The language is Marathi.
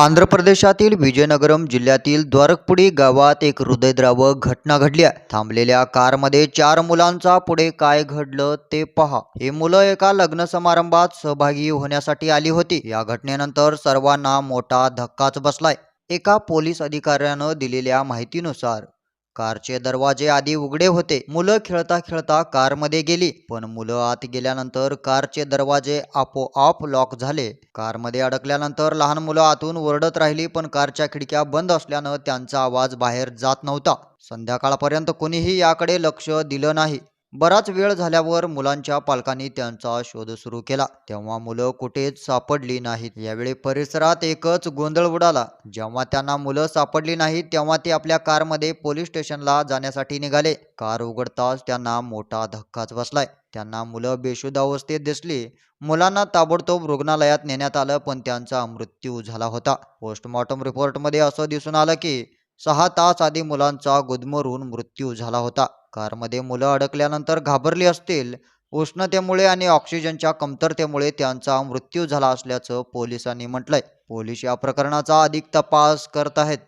आंध्र प्रदेशातील विजयनगरम जिल्ह्यातील द्वारकपुडी गावात एक हृदयद्रावक घटना घडली आहे. थांबलेल्या कारमध्ये चार मुलांचा पुढे काय घडलं ते पहा. हे मुलं एका लग्न समारंभात सहभागी होण्यासाठी आली होती. या घटनेनंतर सर्वांना मोठा धक्काच बसलाय. एका पोलीस अधिकाऱ्यानं दिलेल्या माहितीनुसार कारचे दरवाजे आधी उघडे होते. मुलं खेळता खेळता कारमध्ये गेली. पण मुलं आत गेल्यानंतर कारचे दरवाजे आपोआप लॉक झाले. कारमध्ये अडकल्यानंतर लहान मुलं आतून ओरडत राहिली पण कारच्या खिडक्या बंद असल्यानं त्यांचा आवाज बाहेर जात नव्हता. संध्याकाळपर्यंत कोणीही याकडे लक्ष दिलं नाही. बराच वेळ झाल्यावर मुलांच्या पालकांनी त्यांचा शोध सुरू केला. तेव्हा मुलं कुठेच सापडली नाहीत. यावेळी परिसरात एकच गोंधळ उडाला. जेव्हा त्यांना मुलं सापडली नाहीत तेव्हा ते आपल्या कारमध्ये पोलीस स्टेशनला जाण्यासाठी निघाले. कार उघडताच त्यांना मोठा धक्काच बसलाय. त्यांना मुलं बेशुद्ध अवस्थेत दिसली. मुलांना ताबडतोब रुग्णालयात नेण्यात आलं पण त्यांचा मृत्यू झाला होता. पोस्टमॉर्टम रिपोर्टमध्ये असं दिसून आलं की सहा तास आधी मुलांचा गुदमरून मृत्यू झाला होता. कारमध्ये मुलं अडकल्यानंतर घाबरली असतील उष्णतेमुळे आणि ऑक्सिजनच्या कमतरतेमुळे त्यांचा मृत्यू झाला असल्याचं पोलिसांनी म्हटलंय. पोलीस या प्रकरणाचा अधिक तपास करत आहेत.